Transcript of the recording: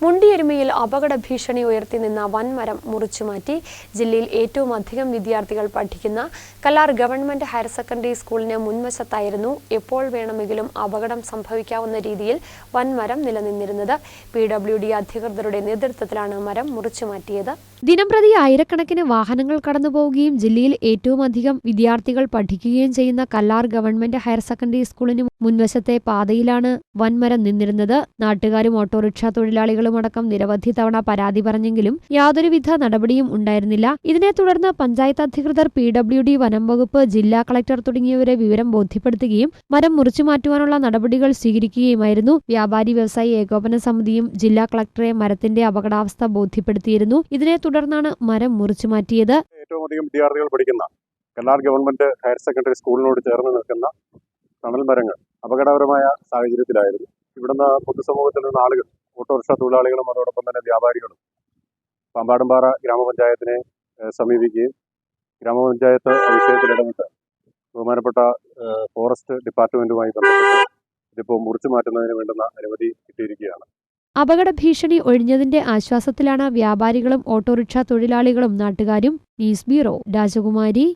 മുണ്ടിയെരുമയിൽ അപകട ഭീഷണി ഉയർത്തി നിന്ന വൻമരം മുറിച്ചുമാറ്റി ജില്ലയിൽ ഏറ്റവും അധികം വിദ്യാർത്ഥികൾ പഠിക്കുന്ന കല്ലാർ ഗവൺമെന്റ് ഹയർ സെക്കൻഡറി സ്കൂളിന് മുൻവശത്തായിരുന്നു എപ്പോൾ വേണമെങ്കിലും അപകടം സംഭവിക്കാവുന്ന രീതിയിൽ വൻമരം നിലനിന്നിരുന്നത്. പി ഡബ്ല്യു ഡി അധികൃതരുടെ നേതൃത്വത്തിലാണ് മരം മുറിച്ചുമാറ്റിയത്. ദിനംപ്രതി ആയിരക്കണക്കിന് വാഹനങ്ങൾ കടന്നുപോവുകയും ജില്ലയിൽ ഏറ്റവും അധികം വിദ്യാർത്ഥികൾ പഠിക്കുകയും ചെയ്യുന്ന കല്ലാർ ഗവൺമെന്റ് ഹയർ സെക്കൻഡറി സ്കൂളിന് മുൻവശത്തെ പാതയിലാണ് വൻമരം നിന്നിരുന്നത്. നാട്ടുകാരും ഓട്ടോറിക്ഷ തൊഴിലാളികളുമടക്കം നിരവധി തവണ പരാതി പറഞ്ഞെങ്കിലും യാതൊരുവിധ നടപടിയും ഉണ്ടായിരുന്നില്ല. ഇതിനെ തുടർന്ന് പഞ്ചായത്ത് അധികൃതർ പി ഡബ്ല്യു ഡി വനം വകുപ്പ് ജില്ലാ കളക്ടർ തുടങ്ങിയവരെ വിവരം ബോധ്യപ്പെടുത്തുകയും മരം മുറിച്ചു മാറ്റുവാനുള്ള നടപടികൾ സ്വീകരിക്കുകയുമായിരുന്നു. വ്യാപാരി വ്യവസായി ഏകോപന സമിതിയും ജില്ലാ കളക്ടറെ മരത്തിന്റെ അപകടാവസ്ഥ ബോധ്യപ്പെടുത്തിയിരുന്നു. ഇതിനെ തുടർന്നാണ് മരം മുറിച്ചു മാറ്റിയത്. ഏറ്റവും അധികം വിദ്യാർത്ഥികൾ പഠിക്കുന്ന കല്ലാർ ഗവൺമെന്റ് ഹയർ സെക്കൻഡറി സ്കൂളിനോട് ചേർന്ന് നിൽക്കുന്ന തണൽ മരങ്ങൾ അപകടകരമായ സാഹചര്യത്തിലായിരുന്നു. ഇവിടുന്ന് പൊതുസമൂഹത്തിൽ നിന്ന് ആളുകൾ ഓട്ടോറിക്ഷ തൊഴിലാളികളും അതോടൊപ്പം തന്നെ വ്യാപാരികളും പാമ്പാടുംപാറ ഗ്രാമപഞ്ചായത്തിനെ സമീപിക്കുകയും ഗ്രാമപഞ്ചായത്ത് വിഷയത്തിൽ ഇടപെട്ട് ബഹുമാനപ്പെട്ട ഫോറസ്റ്റ് ഡിപ്പാർട്ട്മെന്റുമായി ബന്ധപ്പെട്ട് ഇതിപ്പോൾ മുറിച്ചു മാറ്റുന്നതിന് വേണ്ടുന്ന അനുമതി കിട്ടിയിരിക്കുകയാണ്. അപകട ഭീഷണി ഒഴിഞ്ഞതിന്റെ ആശ്വാസത്തിലാണ് വ്യാപാരികളും ഓട്ടോറിക്ഷ തൊഴിലാളികളും നാട്ടുകാരും. ന്യൂസ് ബ്യൂറോ രാജകുമാരി.